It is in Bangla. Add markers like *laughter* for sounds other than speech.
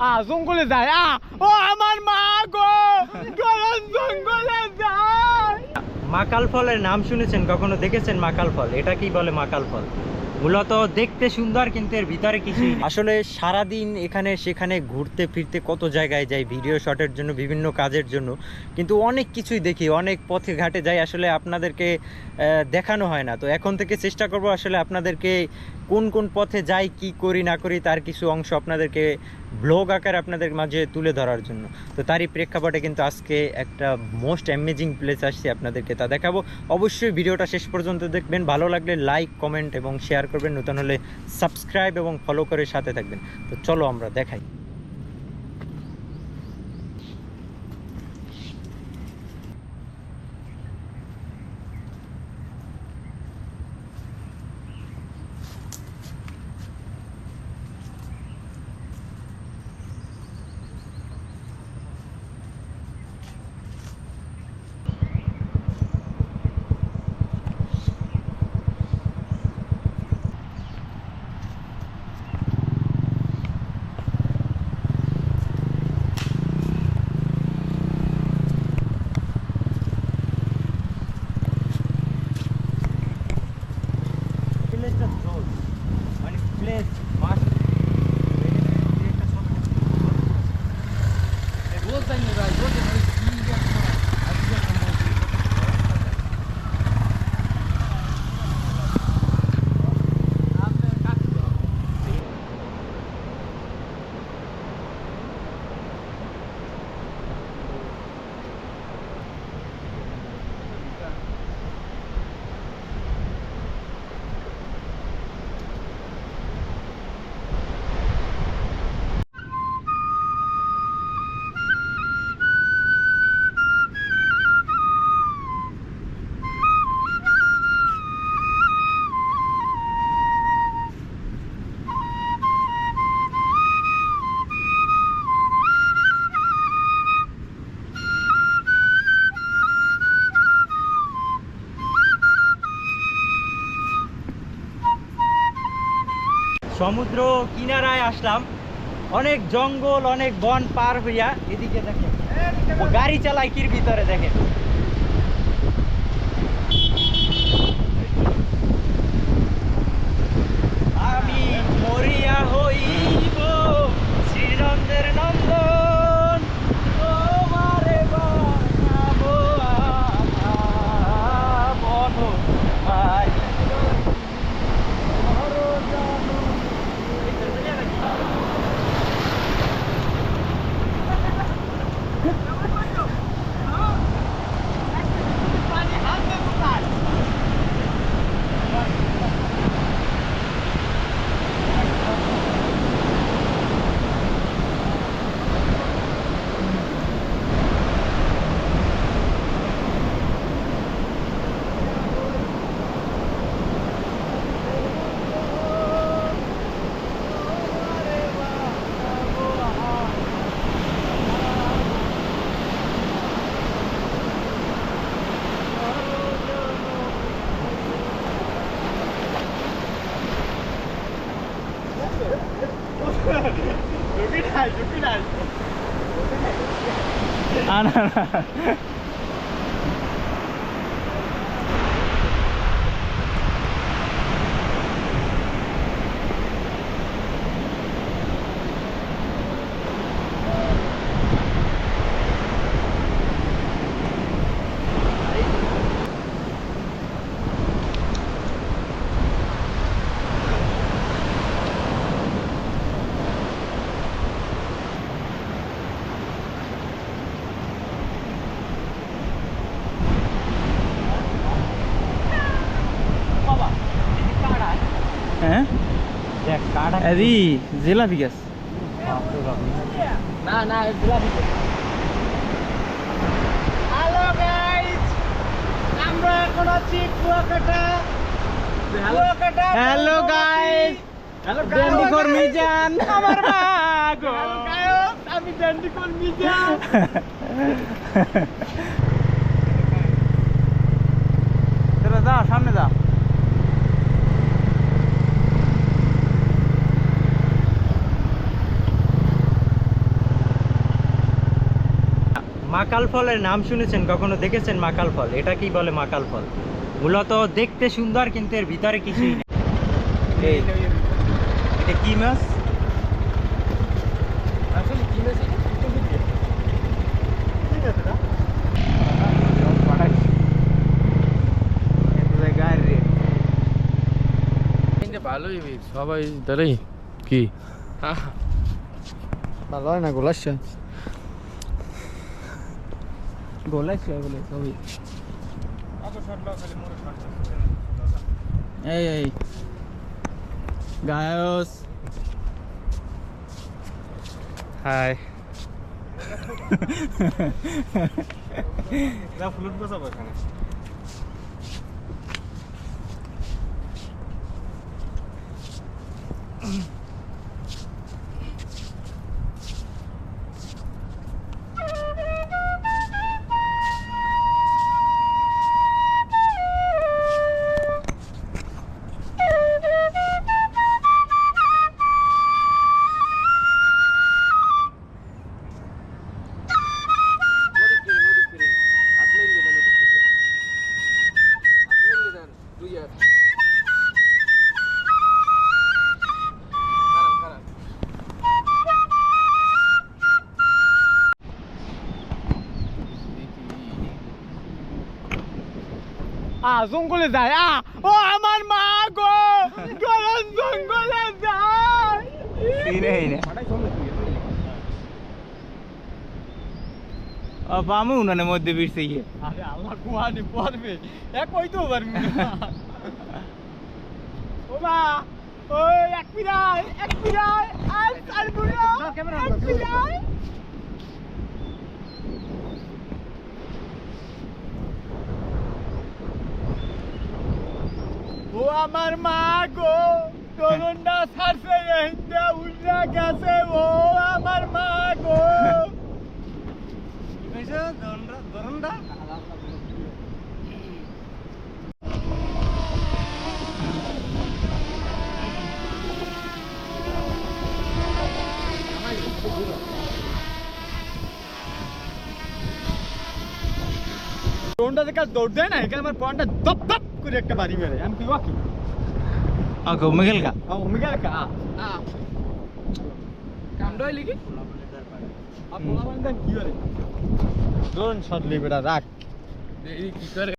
আ জঙ্গলে যায়। আ ও আমার মা গো! গরম জঙ্গলে যায়! মাকাল ফলের নাম শুনেছেন? কখনো দেখেছেন মাকাল ফল? এটা কি বলে মাকাল ফল? মূলত দেখতে সুন্দর কিন্তু এর ভিতরে কিছু। *laughs* আসলে সারাদিন এখানে সেখানে ঘুরতে ফিরতে কত জায়গায় যাই ভিডিও শটের জন্য বিভিন্ন কাজের জন্য কিন্তু অনেক কিছুই দেখি অনেক পথে ঘাটে যাই আসলে আপনাদেরকে দেখানো হয় না। তো এখন থেকে চেষ্টা করব আসলে আপনাদেরকে কোন কোন পথে যাই, কি করি, না করি, তার কিছু অংশ আপনাদেরকে ব্লগ আকারে আপনাদের মাঝে তুলে ধরার জন্য। তো তারই প্রেক্ষাপটে কিন্তু আজকে একটা মোস্ট অ্যামেজিং প্লেস আসছে আপনাদেরকে তা দেখাবো। অবশ্যই ভিডিওটা শেষ পর্যন্ত দেখবেন। ভালো লাগলে লাইক, কমেন্ট এবং শেয়ার করবেন। নতুন হলে সাবস্ক্রাইব এবং ফলো করে সাথে থাকবেন। তো চলো আমরা দেখাই। bless. সমুদ্র কিনারায় আসলাম। অনেক জঙ্গল, অনেক বন পার হইয়া এদিকে দেখেন। গাড়ি চালায় কির ভিতরে দেখেন। আমি মরিয়া হইব শ্রীনন্দের নন্দন না না হ্যাঁ জিলাপি গাছ না না গোলাপি হ্যালো গাইস আমরা এখন আছি Kuakata. Kuakata hello guys hello আমার *laughs* ভাগো। আমি *laughs* তোরা যা সামনে যা মাকাল ফলের নাম শুনেছেন কখনো দেখেছেন মাকাল ফল? এটা কি বলে মাকাল ফল? মূলত দেখতে সুন্দর কিন্তু এর ভিতরে কিছুই নেই। এটা কি মাছ? ভালোই সবাই তারাই কি? ভালো হয় না গোলাচ্ছে গোলাচ্ছে বলে সবই। এই এই। গায়স। হাই। ফ্লুট বসাবো এখানে। জঙ্গলে যায় আ ও আমার মা গো গরম জঙ্গলে যায় পামু উনানের মধ্যে বিরছে গিয়ে আরে আল্লাহ কুয়ানি পড়বে এক কইতেও পারবি ও মা ওই এক পিরাই এক পিরাই আর আর বুড়ো এক ও আমার মা গো তরুণটা ছাড়ছে এইটা উল্টা গেছে ও আমার মা গো। ধরনটা ড্রোনটা দেখে দৌড় দেয় না এখানে আমার পয়েন্টটা দপ দপ করে একটা বাড়ি মেরে আমি কি ওকে ওকে মিগেল কা ও মিগেল কা আ। কামড়া লিখি আপনা বান্দা কি করে? ড্রোন শট লিবেড়া রাখ। কি করে?